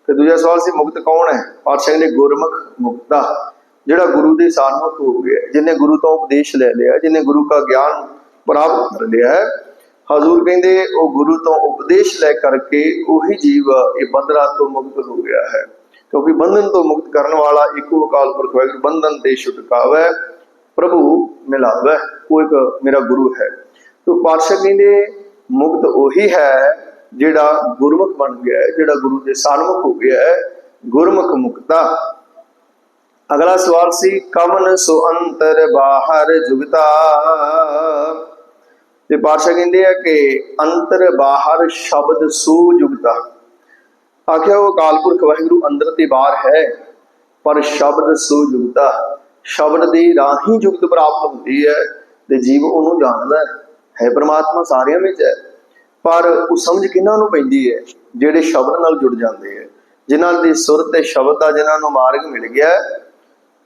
ਫਿਰ ਦੂਜਾ ਸਵਾਲ ਸੀ, ਮੁਕਤ ਕੌਣ ਹੈ? ਪਾਤਸ਼ਾਹ ਨੇ ਗੁਰਮੁਖ ਮੁਕਤਾ। ਜਿਹੜਾ ਗੁਰੂ ਦੇ ਸਾਨਮੁਖ ਹੋ ਗਿਆ, ਜਿਹਨੇ ਗੁਰੂ ਤੋਂ ਉਪਦੇਸ਼ ਲੈ ਲਿਆ, ਜਿਹਨੇ ਗੁਰੂ ਦਾ ਗਿਆਨ ਪ੍ਰਾਪਤ ਕਰ ਲਿਆ ਹੈ ਹਜ਼ੂਰ ਕਹਿੰਦੇ, ਉਹ ਗੁਰੂ ਤੋਂ ਉਪਦੇਸ਼ ਲੈ ਕਰਕੇ ਉਹੀ ਜੀਵ ਇਹ ਬੰਧਨਾਂ ਤੋਂ ਮੁਕਤ ਹੋ ਗਿਆ ਹੈ। ਕਿਉਂਕਿ ਬੰਧਨ ਤੋਂ ਮੁਕਤ ਕਰਨ ਵਾਲਾ ਇੱਕੋ ਅਕਾਲ ਪੁਰਖ ਹੈ ਬੰਧਨ ਤੇ ਛੁਟਕਾਵੇ, ਪ੍ਰਭੂ ਮਿਲਾਵੇ, ਉਹ ਇੱਕ ਮੇਰਾ ਗੁਰੂ ਹੈ। ਤੋ ਪਾਤਸ਼ਾਹ ਕਹਿੰਦੇ, ਮੁਕਤ ਉਹੀ ਹੈ ਜਿਹੜਾ ਗੁਰਮੁਖ ਬਣ ਗਿਆ ਹੈ, ਜਿਹੜਾ ਗੁਰੂ ਦੇ ਸਾਨਮੁਖ ਹੋ ਗਿਆ ਹੈ, ਗੁਰਮੁਖ ਮੁਕਤਾ। ਅਗਲਾ ਸਵਾਲ ਸੀ ਕਮਨ ਸੋ ਅੰਤਰ ਬਾਹਰ ਜੁਗਤਾ? ਤੇ ਪਾਤਸ਼ਾਹ ਕਹਿੰਦੇ ਆ ਕਿ ਅੰਤਰ ਬਾਹਰ ਸ਼ਬਦ ਸੋ ਆਖਿਆ, ਉਹ ਅਕਾਲ ਪੁਰਖ ਵਾਹਿਗੁਰੂ ਅੰਦਰ ਤੇ ਬਾਹਰ ਹੈ, ਪਰ ਸ਼ਬਦ ਸੋ ਸ਼ਬਦ ਦੇ ਰਾਹੀਂ ਜੁਗਤ ਪ੍ਰਾਪਤ ਹੁੰਦੀ ਹੈ ਤੇ ਜੀਵ ਉਹਨੂੰ ਜਾਣਦਾ ਹੈ। ਹੈ ਪ੍ਰਮਾਤਮਾ ਸਾਰਿਆਂ ਵਿੱਚ ਹੈ, ਪਰ ਉਹ ਸਮਝ ਕਿਹਨਾਂ ਨੂੰ ਪੈਂਦੀ ਹੈ? ਜਿਹੜੇ ਸ਼ਬਦ ਨਾਲ ਜੁੜ ਜਾਂਦੇ ਹੈ। ਜਿਨ੍ਹਾਂ ਦੀ ਸੁਰ ਤੇ ਸ਼ਬਦ ਦਾ ਜਿਨ੍ਹਾਂ ਨੂੰ ਮਾਰਗ ਮਿਲ ਗਿਆ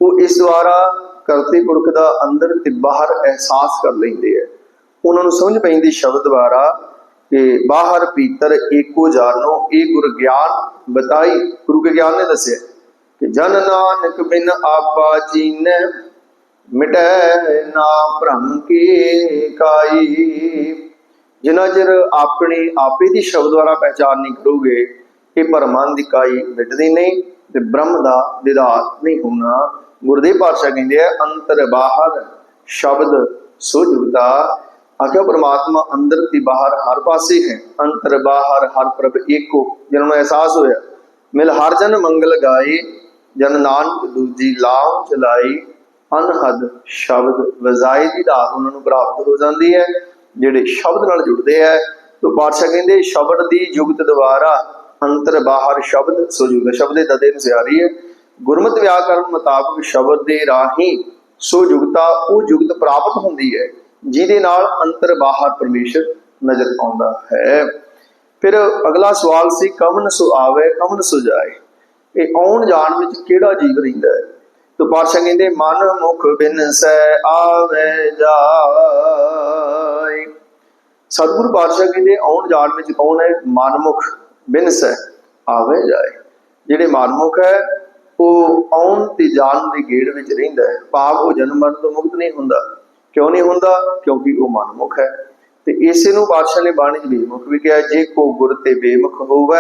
ਉਹ ਇਸ ਦੁਆਰਾ ਕਰਤੇ ਪੁਰਖ ਦਾ ਅੰਦਰ ਤੇ ਬਾਹਰ ਅਹਿਸਾਸ ਕਰ ਲੈਂਦੇ ਹੈ। ਉਹਨਾਂ ਨੂੰ ਸਮਝ ਪੈਂਦੀ ਸ਼ਬਦ ਦੁਆਰਾ ਕਿ ਬਾਹਰ ਭੀਤਰ ਏਕੋ ਜਾਣੋ ਇਹ ਗੁਰ ਗਿਆਨ ਬਤਾਈ। ਗੁਰੂ ਕੇ ਗਿਆਨ ਨੇ ਦੱਸਿਆ ਕਿ ਜਨ ਨਾਨਕ ਬਿਨ ਆਪਾ ਚੀਨੈ ਮਿਟੈ ਨਾ ਭ੍ਰਮ ਕੀ ਕਾਈ। ਜਿਨ੍ਹਾਂ ਚਿਰ ਆਪਣੇ ਆਪੇ ਦੀ ਸ਼ਬਦ ਦੁਆਰਾ ਪਹਿਚਾਨ ਨਹੀਂ ਕਰੋਗੇ, ਇਹ ਭਰਮਾਂ ਦੀ ਕਾਈ ਮਿਟਦੀ ਨਹੀਂ ਤੇ ਬ੍ਰਹਮ ਦਾ ਦਿਦਾਰ ਨਹੀਂ ਹੋਣਾ। ਗੁਰਦੇਵ ਪਾਤਸ਼ਾਹ ਕਹਿੰਦੇ ਆ, ਅੰਤਰ ਬਾਹਰ ਸ਼ਬਦ ਸੁਜੁਗਤਾ ਆਖਿਆ, ਪ੍ਰਮਾਤਮਾ ਅੰਦਰ ਤੇ ਬਾਹਰ ਹਰ ਪਾਸੇ ਹੈ। ਅੰਤਰ ਬਾਹਰ ਹਰ ਪ੍ਰਭ ਏਕੋ। ਜਿਹਨਾਂ ਨੂੰ ਅਹਿਸਾਸ ਹੋਇਆ, ਮਿਲ ਹਰ ਜਨ ਮੰਗਲ ਗਾਏ, ਜਨ ਨਾਨਕ ਦੂਜੀ ਲਾਉ ਚਲਾਈ, ਅਨਹਦ ਸ਼ਬਦ ਵਜ਼ਾਈ ਦੀ ਦਾਤ ਉਹਨਾਂ ਨੂੰ ਪ੍ਰਾਪਤ ਹੋ ਜਾਂਦੀ ਹੈ, ਜਿਹੜੇ ਸ਼ਬਦ ਨਾਲ ਜੁੜਦੇ ਹੈ। ਤੋ ਪਾਤਸ਼ਾਹ ਕਹਿੰਦੇ, ਸ਼ਬਦ ਦੀ ਯੁਗਤ ਦੁਆਰਾ ਅੰਤਰ ਬਾਹਰ ਸ਼ਬਦ ਸੁਜੂਗਾ ਸ਼ਬਦ ਦੇ ਦਦੇ ਨੂੰ ਸਿਆਰੀ ਹੈ। ਗੁਰਮਤਿ ਵਿਆਕਰਨ ਮੁਤਾਬਕ ਸ਼ਬਦ ਦੇ ਰਾਹੀਂ ਸੋ ਯੁਗਤਾ ਉਹ ਯੁਗਤ ਪ੍ਰਾਪਤ ਹੁੰਦੀ ਹੈ। ਜਿਹਦੇ ਨਾਲ ਅੰਤਰ ਬਾਹਰ ਪਰਮੇਸ਼ਰ ਨਜ਼ਰ ਆਉਂਦਾ ਹੈ। ਫਿਰ ਅਗਲਾ ਸਵਾਲ ਸੀ ਕਮਨ ਸੁ ਆਵੇ ਕਮਨ ਸੁ ਜਾਏ? ਇਹ ਆਉਣ ਜਾਣ ਵਿੱਚ ਕਿਹੜਾ ਜੀਵ ਰਹਿੰਦਾ ਹੈ? ਤੋ ਪਾਤਸ਼ਾਹ ਕਹਿੰਦੇ, ਮਨ ਮੁਖ ਬਿਨ ਬਿਨਸੈ ਆਵੇ ਜਾਏ। ਸਤਿਗੁਰੂ ਪਾਤਸ਼ਾਹ ਕਹਿੰਦੇ, ਆਉਣ ਜਾਣ ਵਿੱਚ ਕੌਣ ਹੈ? ਮਨਮੁਖ ਬਿਨਸੈ ਆਵੇ ਜਾਏ। ਜਿਹੜੇ ਮਨਮੁਖ ਹੈ, ਉਹ ਆਉਣ ਤੇ ਜਾਣ ਦੇ ਗੇੜ ਵਿੱਚ ਰਹਿੰਦਾ ਹੈ। ਭਾਵ ਉਹ ਜਨਮ ਮਰਨ ਤੋਂ ਮੁਕਤ ਨਹੀਂ ਹੁੰਦਾ। ਕਿਉਂ ਨਹੀਂ ਹੁੰਦਾ? ਕਿਉਂਕਿ ਉਹ ਮਨਮੁਖ ਹੈ। ਤੇ ਇਸੇ ਨੂੰ ਪਾਤਸ਼ਾਹ ਨੇ ਬਾਣੀ ਚ ਬੇਮੁਖ ਵੀ ਕਿਹਾ, ਜੇ ਕੋ ਗੁਰ ਤੇ ਬੇਮੁਖ ਹੋਵੇ,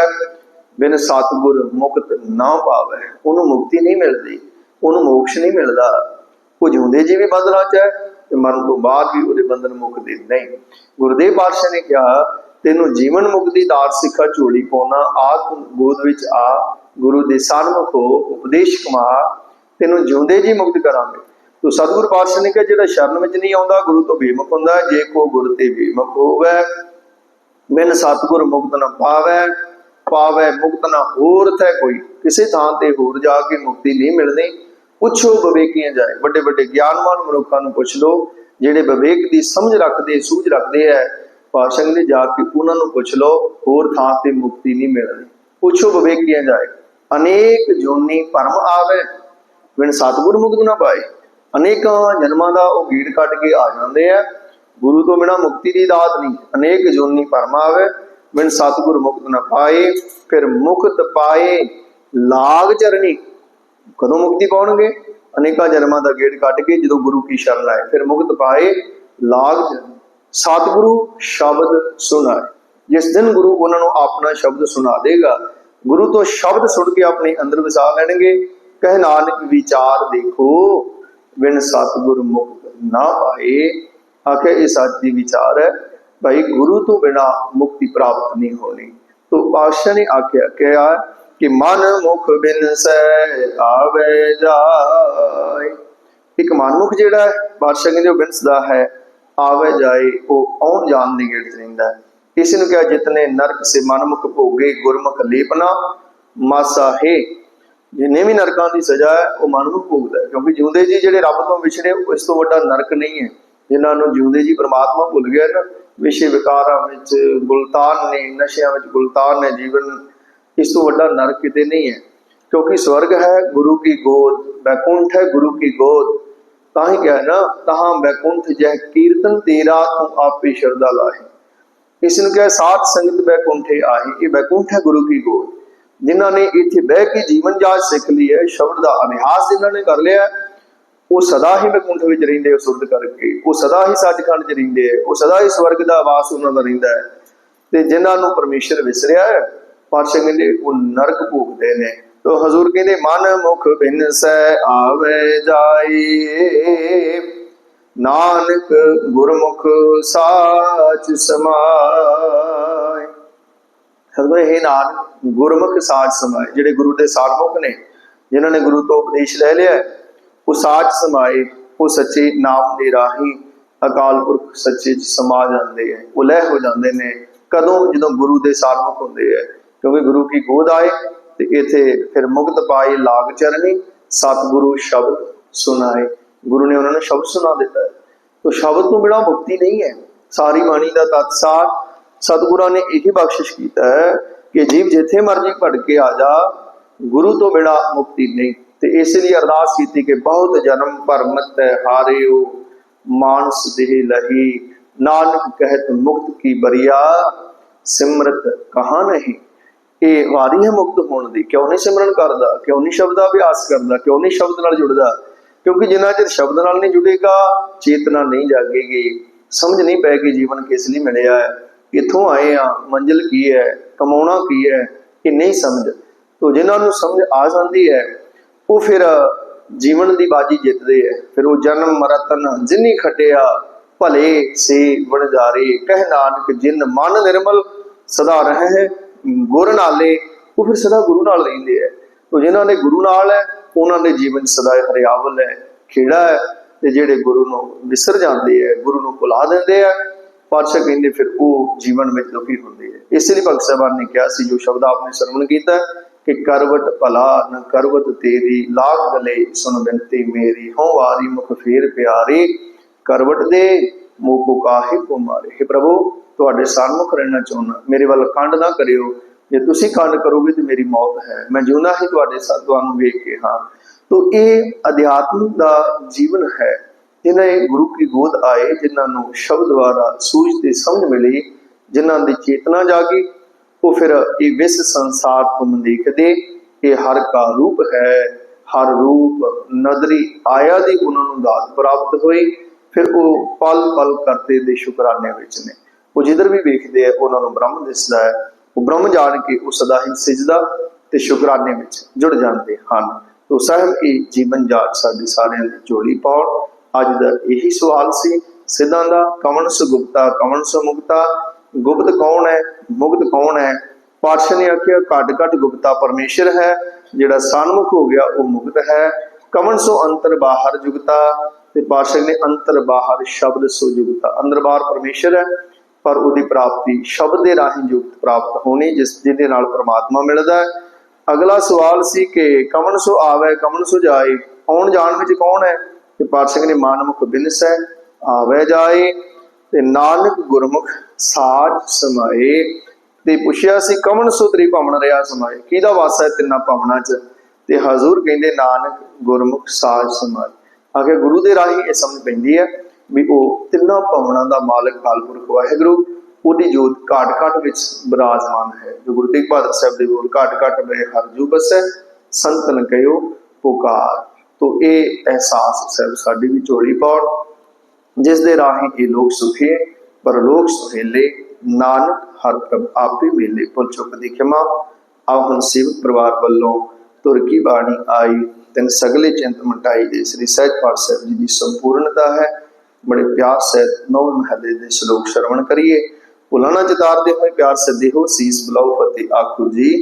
ਬਿਨ ਸਤਿਗੁਰ ਮੁਕਤ ਨਾ ਪਾਵੇ। ਉਹਨੂੰ ਮੁਕਤੀ ਨਹੀਂ ਮਿਲਦੀ, ਉਹਨੂੰ ਮੋਕਸ਼ ਨਹੀਂ ਮਿਲਦਾ। ਉਹ ਜਿਉਂਦੇ ਜੀ ਵੀ ਬੰਧਨਾਂ ਚ ਹੈ, ਤੇ ਮਰਨ ਤੋਂ ਬਾਅਦ ਵੀ ਉਹਦੇ ਬੰਧਨ ਮੁਕਦੇ ਨਹੀਂ। ਗੁਰਦੇਵ ਪਾਤਸ਼ਾਹ ਨੇ ਕਿਹਾ, ਤੈਨੂੰ ਜੀਵਨ ਮੁਕਤੀ ਦਾਤ ਸਿੱਖਾ ਝੋਲੀ ਪਾਉਣਾ ਆ ਗੋਦ ਵਿੱਚ ਆ, ਗੁਰੂ ਦੇ ਸਨਮੁਖ ਹੋ ਉਪਦੇਸ਼ ਕਮਾ, ਤੈਨੂੰ ਜਿਉਂਦੇ ਜੀ ਮੁਕਤ ਕਰਾਂਗੇ। ਤੋ ਸਤਿਗੁਰ ਪਾਤਸ਼ਾਹ ਨੇ ਕਿਹਾ, ਜਿਹੜਾ ਸ਼ਰਨ ਵਿੱਚ ਨਹੀਂ ਆਉਂਦਾ, ਗੁਰੂ ਤੋਂ ਬੇਮੁਖ ਹੁੰਦਾ ਜੇ ਕੋ ਗੁਰੂ ਤੇ ਬੇਮੁਖ ਹੋਵੇ, ਬਿਨ ਸਤਿਗੁਰ ਮੁਕਤ ਨ ਪਾਵੈ ਪਾਵੈ ਮੁਕਤ ਨ ਹੋਰ ਥੈ ਕੋਈ। ਕਿਸੇ ਥਾਂ ਤੇ ਹੋਰ ਜਾ ਕੇ ਮੁਕਤੀ ਨਹੀਂ ਮਿਲਣੀ ਪੁੱਛੋ ਵਿਵੇਕੀਆਂ ਜਾਏ। ਵੱਡੇ ਵੱਡੇ ਗਿਆਨਵਾਨ ਮਨੁੱਖਾਂ ਨੂੰ ਪੁੱਛ ਲਓ। ਜਿਹੜੇ ਵਿਵੇਕ ਦੀ ਸਮਝ ਰੱਖਦੇ, ਸੂਝ ਰੱਖਦੇ ਐ ਪਾਤਸ਼ਾਹ ਨੇ ਜਾ ਕੇ ਉਹਨਾਂ ਨੂੰ ਪੁੱਛ ਲਓ, ਹੋਰ ਥਾਂ ਤੇ ਮੁਕਤੀ ਨਹੀਂ ਮਿਲਣੀ ਪੁੱਛੋ ਵਿਵੇਕੀਆਂ ਜਾਏ। ਅਨੇਕ ਜੋਨੀ ਭਰਮ ਆਵੇ, ਬਿਨ ਸਤਿਗੁਰ ਮੁਕਤ ਨਾ ਪਾਏ। ਅਨੇਕਾਂ ਜਨਮਾਂ ਦਾ ਉਹ ਗੀੜ ਕੱਢ ਕੇ ਆ ਜਾਂਦੇ ਆ। ਗੁਰੂ ਤੋਂ ਬਿਨਾ ਮੁਕਤੀ ਦੀ ਦਾਤ ਨਹੀਂ। ਅਨੇਕ ਜੋਨੀ ਭਰਮ ਆਵੇ, ਬਿਨ ਸਤਿਗੁਰ ਮੁਕਤ ਨਾ ਪਾਏ, ਫਿਰ ਮੁਕਤ ਪਾਏ ਲਾਗ ਚਰਨੀ ਕਦੋਂ ਮੁਕਤੀ ਪਾਉਣਗੇ? ਅਨੇਕਾਂ ਜਨਮਾਂ ਦਾ ਗੇੜ ਕੱਢ ਕੇ ਜਦੋਂ ਗੁਰੂ ਕੀ ਸ਼ਰਨ ਆਏ, ਫਿਰ ਮੁਕਤ ਪਾਏ ਲਾਗ ਚਰਨੀ ਸਤਿਗੁਰੂ ਸ਼ਬਦ ਸੁਣਾਏ। ਜਿਸ ਦਿਨ ਗੁਰੂ ਉਹਨਾਂ ਨੂੰ ਆਪਣਾ ਸ਼ਬਦ ਸੁਣਾ ਦੇਗਾ, ਗੁਰੂ ਤੋਂ ਸ਼ਬਦ ਸੁਣ ਕੇ ਆਪਣੇ ਅੰਦਰ ਵਸਾ ਲੈਣਗੇ। ਕਹਿ ਨਾਨਕ ਵਿਚਾਰ ਦੇਖੋ। ਬਿਨ ਸਤਿਗੁਰ ਮੁਕਤ ਨਾ ਪਾਏ। ਆਖੇ, ਇਹ ਸੱਚੀ ਵਿਚਾਰ ਹੈ, ਭਾਈ ਗੁਰੂ ਤੋਂ ਬਿਨਾ ਮੁਕਤੀ ਪ੍ਰਾਪਤ ਨਹੀਂ ਹੋਣੀ। ਤੋ ਪਾਸ਼ਾ ਨੇ ਆਖਿਆ, ਕਿਹਾ ਕਿ ਮਨ ਮੁਖ ਬਿਨ ਸੈ ਆਵੇ ਜਾਏ। ਇੱਕ ਮਨਮੁਖ ਜਿਹੜਾ ਪਾਤਸ਼ਾਹ ਕਹਿੰਦੇ ਉਹ ਬਿਨਸਦਾ ਹੈ, ਆਵੇ ਜਾਏ, ਉਹ ਆਉਣ ਜਾਣ ਦੀ ਗੇੜ ਰਹਿੰਦਾ ਹੈ। ਇਸ ਨੂੰ ਕਿਹਾ, ਜਿਤਨੇ ਨਰਕ ਸੇ ਮਨਮੁਖ ਭੋਗੇ, ਗੁਰਮੁਖ ਲੇਪਨਾ, ਮਾਸਾ ਹੈ। ਜਿੰਨੇ ਵੀ ਨਰਕਾਂ ਦੀ ਸਜ਼ਾ ਹੈ, ਉਹ ਮਨ ਨੂੰ ਭੋਗਦਾ ਹੈ। ਕਿਉਂਕਿ ਜਿਉਂਦੇ ਜੀ ਜਿਹੜੇ ਰੱਬ ਤੋਂ ਵਿਛੜੇ, ਉਹ ਇਸ ਤੋਂ ਵੱਡਾ ਨਰਕ ਨਹੀਂ ਹੈ। ਜਿਨ੍ਹਾਂ ਨੂੰ ਜਿਉਂਦੇ ਜੀ ਪ੍ਰਮਾਤਮਾ ਭੁੱਲ ਗਿਆ ਨਾ, ਵਿਸ਼ੇ ਵਿਕਾਰਾਂ ਵਿੱਚ ਗੁਲਤਾਨ ਨੇ, ਨਸ਼ਿਆਂ ਵਿੱਚ ਗੁਲਤਾਨ ਨੇ ਜੀਵਨ, ਇਸ ਤੋਂ ਵੱਡਾ ਨਰਕ ਕਿਤੇ ਨਹੀਂ ਹੈ। ਕਿਉਂਕਿ ਸਵਰਗ ਹੈ ਗੁਰੂ ਕੀ ਗੋਦ, ਵੈਕੁੰਠ ਹੈ ਗੁਰੂ ਕੀ ਗੋਦ। ਤਾਂ ਹੀ ਕਿਹਾ ਨਾ, ਤਹਾਂ ਵੈਕੁੰਠ ਜਹ ਕੀਰਤਨ ਤੇਰਾ, ਤੂੰ ਆਪੇ ਸ਼ਰਦਾ ਲਾਹੇ। ਇਸ ਨੂੰ ਕਿਹਾ ਸਾਥ ਸੰਗਤ ਵੈਕੁੰਠੇ ਆਹੀ। ਇਹ ਵੈਕੁੰਠ ਹੈ ਗੁਰੂ ਕੀ ਗੋਦ। ਜਿਨ੍ਹਾਂ ਨੇ ਇੱਥੇ ਬਹਿ ਕੇ ਜੀਵਨ ਜਾਚ ਸਿੱਖ ਲਈ ਹੈ, ਸ਼ਬਦ ਦਾ ਅਭਿਆਸ ਜਿਨ੍ਹਾਂ ਨੇ ਕਰ ਲਿਆ ਉਹ ਸਦਾ ਹੀ ਬੈਕੁੰਠ ਵਿੱਚ ਰਹਿੰਦੇ ਹੋ ਸੁਰਤ ਕਰਕੇ, ਉਹ ਸਦਾ ਹੀ ਸੱਚਖੰਡ 'ਚ ਰਹਿੰਦੇ ਹੈ, ਉਹ ਸਦਾ ਹੀ ਸਵਰਗ ਦਾ ਆਵਾਸ ਉਹਨਾਂ ਦਾ ਰਹਿੰਦਾ ਹੈ। ਤੇ ਜਿਨ੍ਹਾਂ ਨੂੰ ਪਰਮੇਸ਼ਰ ਵਿਸਰਿਆ ਹੈ, ਪਾਤਸ਼ਾਹ ਕਹਿੰਦੇ, ਉਹ ਨਰਕ ਭੋਗਦੇ ਨੇ। ਤੋ ਹਜ਼ੂਰ ਕਹਿੰਦੇ, ਮਨ ਮੁਖ ਬਿਨ ਸੈ ਆਵੇ ਜਾਈ ਨਾਨਕ ਗੁਰਮੁਖ ਸਾਚ ਸਮਾਏ। ਹਜ਼ੂਰ ਇਹ ਨਾਨਕ, ਗੁਰਮੁਖ ਸਾਚ ਸਮਾਏ। ਜਿਹੜੇ ਗੁਰੂ ਦੇ ਸਾਰਮੁਖ ਨੇ, ਜਿਨ੍ਹਾਂ ਨੇ ਗੁਰੂ ਤੋਂ ਉਪਦੇਸ਼ ਲੈ ਲਿਆ ਉਹ ਸਾਚ ਸਮਾਏ, ਉਹ ਸੱਚੇ ਨਾਮ ਦੇ ਰਾਹੀ ਅਕਾਲ ਪੁਰਖ ਸੱਚੇ ਚ ਸਮਾ ਜਾਂਦੇ ਹੈ, ਉਹ ਲੈ ਹੋ ਜਾਂਦੇ ਨੇ, ਕਦੋਂ? ਜਦੋਂ ਗੁਰੂ ਦੇ ਸਾਰਮੁਖ ਹੁੰਦੇ ਹੈ। ਕਿਉਂਕਿ ਗੁਰੂ ਕੀ ਗੋਦ ਆਏ, ਤੇ ਇਥੇ ਫਿਰ ਮੁਕਤ ਪਾਏ ਲਾਗ ਚਰਨੀ, ਸਤਿਗੁਰੂ ਸ਼ਬਦ ਸੁਣਾਏ। ਗੁਰੂ ਨੇ ਉਹਨਾਂ ਨੂੰ ਸ਼ਬਦ ਸੁਣਾ ਦਿੱਤਾ ਹੈ। ਤੋ ਸ਼ਬਦ ਤੋਂ ਬਿਨਾ ਮੁਕਤੀ ਨਹੀਂ ਹੈ। ਸਾਰੀ ਬਾਣੀ ਦਾ ਤਤਸਾਰ ਸਤਿਗੁਰਾਂ ਨੇ ਇਹੀ ਬਖਸ਼ਿਸ਼ ਕੀਤਾ ਹੈ ਕਿ ਜੀਵ ਜਿੱਥੇ ਮਰਜ਼ੀ ਭੜ ਕੇ ਆ ਜਾ, ਗੁਰੂ ਤੋਂ ਬਿਨਾ ਮੁਕਤੀ ਨਹੀਂ। ਤੇ ਇਸੇ ਲਈ ਅਰਦਾਸ ਕੀਤੀ ਕਿ ਬਹੁਤ ਜਨਮ ਭਰਮਤ ਹਾਰਿਓ, ਮਾਨਸ ਦੇਹ ਲਹੀ, ਨਾਨਕ ਕਹਿਤ ਮੁਕਤ ਕੀ ਬਰੀਆ, ਸਿਮਰਤ ਕਹਾ ਨਹੀਂ। ਇਹ ਵਾਰੀ ਹੈ ਮੁਕਤ ਹੋਣ ਦੀ। ਕਿਉਂ ਨਹੀਂ ਸਿਮਰਨ ਕਰਦਾ? ਕਿਉਂ ਨਹੀਂ ਸ਼ਬਦ ਦਾ ਅਭਿਆਸ ਕਰਦਾ? ਕਿਉਂ ਨਹੀਂ ਸ਼ਬਦ ਨਾਲ ਜੁੜਦਾ? ਕਿਉਂਕਿ ਜਿੰਨਾ ਚਿਰ ਸ਼ਬਦ ਨਾਲ ਨਹੀਂ ਜੁੜੇਗਾ, ਚੇਤਨਾ ਨਹੀਂ ਜਾਗੇਗੀ। ਸਮਝ ਨਹੀਂ ਪਏਗੀ ਜੀਵਨ ਕਿਸ ਲਈ ਮਿਲਿਆ ਹੈ। ਕਿੱਥੋਂ ਆਏ ਆ? ਮੰਜ਼ਿਲ ਕੀ ਹੈ? ਕਮਾਉਣਾ ਕੀ ਹੈ? ਕਿ ਨਹੀਂ ਸਮਝ? ਤੋ ਜਿਨ੍ਹਾਂ ਨੂੰ ਸਮਝ ਆ ਜਾਂਦੀ ਹੈ, ਉਹ ਫਿਰ ਜੀਵਨ ਦੀ ਬਾਜੀ ਜਿੱਤਦੇ ਹੈ। ਫਿਰ ਉਹ ਜਨਮ, ਮਰਤਨ, ਜਿਨੀ ਖਟਿਆ ਭਲੇ, ਸੇ, ਵਣਜਾਰੇ, ਕਹਿ ਨਾਨਕ, ਜਿਨ ਮਨ ਨਿਰਮਲ ਸਦਾ ਰਹੇ ਹੈ, ਗੁਰ ਨਾਲੇ, ਉਹ ਫਿਰ ਸਦਾ ਗੁਰੂ ਨਾਲ ਰਹਿੰਦੇ ਹੈ। ਤੋ ਜਿਨ੍ਹਾਂ ਨੇ ਗੁਰੂ ਨਾਲ ਹੈ, ਉਹਨਾਂ ਦੇ ਜੀਵਨ ਸਦਾ ਹਰਿਆਵਲ ਹੈ, ਖੇੜਾ ਹੈ, ਤੇ ਜਿਹੜੇ ਗੁਰੂ ਨੂੰ ਵਿਸਰ ਜਾਂਦੇ ਹੈ, ਗੁਰੂ ਨੂੰ ਭੁਲਾ ਦਿੰਦੇ ਆ ਪਾਤਸ਼ਾਹ ਕਹਿੰਦੇ ਫਿਰ ਉਹ ਜੀਵਨ ਵਿੱਚ ਦੁਖੀ ਹੁੰਦੇ ਹੈ ਇਸੇ ਲਈ ਭਗਤ ਸਾਹਿਬਾਨ ਨੇ ਕਿਹਾ ਸੀ, ਜੋ ਸ਼ਬਦ ਆਪਨੇ ਸਰਵਣ ਕੀਤਾ, ਕਿ ਕਰਵਟ ਭਲਾ ਨ ਕਰਵਟ ਤੇਰੀ, ਲਾਗ ਗਲੇ ਸੁਨ ਬਿਨਤੀ ਮੇਰੀ ਹੋ ਵਾਰੀ ਮੁਖ ਫੇਰ ਪਿਆਰੇ, ਕਰਵਟ ਦੇ ਮੋਕੋ ਕਾਹੇ ਕੋ ਮਾਰੇ। हे ਪ੍ਰਭੂ, ਤੁਹਾਡੇ ਸਾਨਮੁਖ ਰਹਿਣਾ ਚਾਹੁੰਦਾ, ਮੇਰੇ ਵੱਲ ਕੰਡ ਨਾ ਕਰਿਓ। ਜੇ ਤੁਸੀਂ ਕੰਡ ਕਰੋਗੇ ਤੇ ਮੇਰੀ ਮੌਤ ਹੈ। ਮੈਂ ਜਿਉਣਾ ਹੀ ਤੁਹਾਡੇ ਸਾਧੂਆਂ ਤੁਹਾਨੂੰ ਵੇਖ ਕੇ ਹਾਂ। ਤੋ ਇਹ ਅਧਿਆਤਮ ਦਾ ਜੀਵਨ ਹੈ। ਜਿਨ੍ਹਾਂ ਗੁਰੂ ਕੀ ਗੋਦ ਆਏ, ਜਿਨ੍ਹਾਂ ਨੂੰ ਸ਼ਬਦ ਦੁਆਰਾ ਸੂਝ ਤੇ ਸਮਝ ਮਿਲੀ, ਜਿਨ੍ਹਾਂ ਦੀ ਚੇਤਨਾ ਜਾਗੀ, ਉਹ ਫਿਰ ਇਹ ਵਿਸ ਸੰਸਾਰ ਤੁਮ ਦੇਖਦੇ ਕਿ ਹਰ ਕਾ ਰੂਪ ਹੈ, ਹਰ ਰੂਪ ਨਦਰੀ ਆਇਆ ਦੀ ਉਹਨਾਂ ਨੂੰ ਦਾਤ ਪ੍ਰਾਪਤ ਹੋਈ, ਫਿਰ ਉਹ ਪਲ ਪਲ ਕਰਤੇ ਦੇ ਸ਼ੁਕਰਾਨੇ ਵਿੱਚ ਨੇ। ਉਹ ਜਿੱਧਰ ਵੀ ਵੇਖਦੇ ਆ, ਉਹਨਾਂ ਨੂੰ ਬ੍ਰਹਮ ਦਿਸਦਾ ਹੈ। ਉਹ ਬ੍ਰਹਮ ਜਾਣ ਕੇ ਉਹ ਸਦਾ ਹੀ ਸਿਜਦਾ ਤੇ ਸ਼ੁਕਰਾਨੇ ਵਿੱਚ ਜੁੜ ਜਾਂਦੇ ਹਨ। ਤੋ ਸਾਹਿਬ, ਇਹ ਜੀਵਨ ਜਾਚ ਸਾਡੇ ਸਾਰਿਆਂ ਦੀ ਝੋਲੀ ਪਾਉਣ। ਅੱਜ ਦਾ ਇਹੀ ਸਵਾਲ ਸੀ। ਸਿੱਧਾਂ ਦਾ ਕਵਣ ਸੁਗੁਪਤਾ ਕਵਣ ਸੁਮੁਕਤਾ ਗੁਪਤ ਕੌਣ ਹੈ? ਮੁਕਤ ਕੌਣ ਹੈ? ਪਾਤਸ਼ਾਹ ਨੇ ਆਖਿਆ, ਘੱਟ ਘੱਟ ਗੁਪਤਾ ਪਰਮੇਸ਼ਰ ਹੈ। ਜਿਹੜਾ ਸਨਮੁਖ ਹੋ ਗਿਆ, ਉਹ ਮੁਕਤ ਹੈ। ਕਵਣ ਸੋ ਅੰਤਰ ਬਾਹਰ ਜੁਗਤਾ। ਤੇ ਪਾਤਸ਼ਾਹ ਨੇ ਅੰਤਰ ਬਾਹਰ ਸ਼ਬਦ ਸੋ ਜੁਗਤਾ। ਅੰਦਰ ਬਾਹਰ ਪਰਮੇਸ਼ਰ ਹੈ, ਪਰ ਉਹਦੀ ਪ੍ਰਾਪਤੀ ਸ਼ਬਦ ਦੇ ਰਾਹੀਂ ਯੁਕਤ ਪ੍ਰਾਪਤ ਹੋਣੀ, ਜਿਸ ਜਿਹਦੇ ਨਾਲ ਪ੍ਰਮਾਤਮਾ ਮਿਲਦਾ ਹੈ। ਅਗਲਾ ਸਵਾਲ ਸੀ ਕਿ ਕਮਨ ਸੋ ਆਵੇ ਕਮਨ ਸੋ ਜਾਏ ਆਉਣ ਜਾਣ ਵਿੱਚ ਕੌਣ ਹੈ? ਤੇ ਪਾਤਸ਼ਾਹ ਨੇ ਮਾਨਮੁਖ ਬਿਨਸੈ ਆਵੇ ਜਾਏ ਤੇ ਨਾਨਕ ਗੁਰਮੁਖ ਸਾਜ ਸਮਾਏ। ਤੇ ਪੁੱਛਿਆ ਸੀ, ਕਮਨ ਸੋ ਭਵਨ ਰਿਆ ਸਮਾਏ। ਕਿਹਦਾ ਵਾਸਾ ਹੈ ਤਿੰਨਾਂ ਭਵਨਾਂ 'ਚ? ਤੇ ਹਜ਼ੂਰ ਕਹਿੰਦੇ, ਨਾਨਕ ਗੁਰਮੁਖ ਸਾਜ ਸਮਾਏ। ਆਗੇ ਗੁਰੂ ਦੇ ਰਾਹੀਂ ਇਹ ਸਮਝ ਪੈਂਦੀ ਹੈ ਵੀ ਉਹ ਤਿੰਨਾਂ ਭਵਨਾਂ ਦਾ ਮਾਲਕ ਕਾਲਪੁਰਖ ਵਾਹਿਗੁਰੂ, ਉਹਦੀ ਜੋਤ ਘਾਟ ਘਾਟ ਵਿੱਚ ਬਿਰਾਜਮਾਨ ਹੈ। ਜੋ ਗੁਰੂ ਤੇਗ ਬਹਾਦਰ ਸਾਹਿਬ ਦੇ ਬੋਲ ਘਾਟ ਘਾਟ ਬੇ ਹਰ ਜੂ ਬਸੈ, ਸੰਤਨ ਕਹਿਓ ਪੁਕਾਰ। ਤੋ ਇਹ ਅਹਿਸਾਸ ਸਾਹਿਬ ਸਾਡੀ ਵੀ ਝੋਲੀ ਪਾਉਣ, ਜਿਸ ਦੇ ਰਾਹੀਂ ਇਹ ਲੋਕ ਸੁਖੀ ਪਰਲੋਕ ਸੁਹੇਲੇ ਨਾਨਕ ਹਰ ਪ੍ਰਭ ਆਪੇ ਮਿਲੇ ਪੁੱਲ ਚੁੱਕ ਦੀ ਖਿਮਾ। ਆਓ ਹੁਣ ਸੇਵਕ ਪਰਿਵਾਰ ਵੱਲੋਂ ਤੁਰ ਕੀ ਬਾਣੀ ਆਈ, ਤਿੰਨ ਸਗਲੇ ਚਿੰਤ ਮਟਾਈ ਦੇ ਸ੍ਰੀ ਸਹਿਜ ਪਾਠ ਸਾਹਿਬ ਜੀ ਦੀ ਸੰਪੂਰਨਤਾ ਹੈ। ਬੜੇ ਪਿਆਰ ਸਹਿਤ ਨੌਵੇਂ ਮਹੱਲੇ ਦੇ ਸ਼ਲੋਕ ਸ਼ਰਵਣ ਕਰੀਏ। ਭੁਲਾਣਾ ਚਿਤਾਰਦੇ ਹੋਏ ਪਿਆਰ ਸੱਦੇ ਹੋ ਸੀਸ ਬੁਲਾਓ ਫਤਿਹ ਆਖੋ ਜੀ।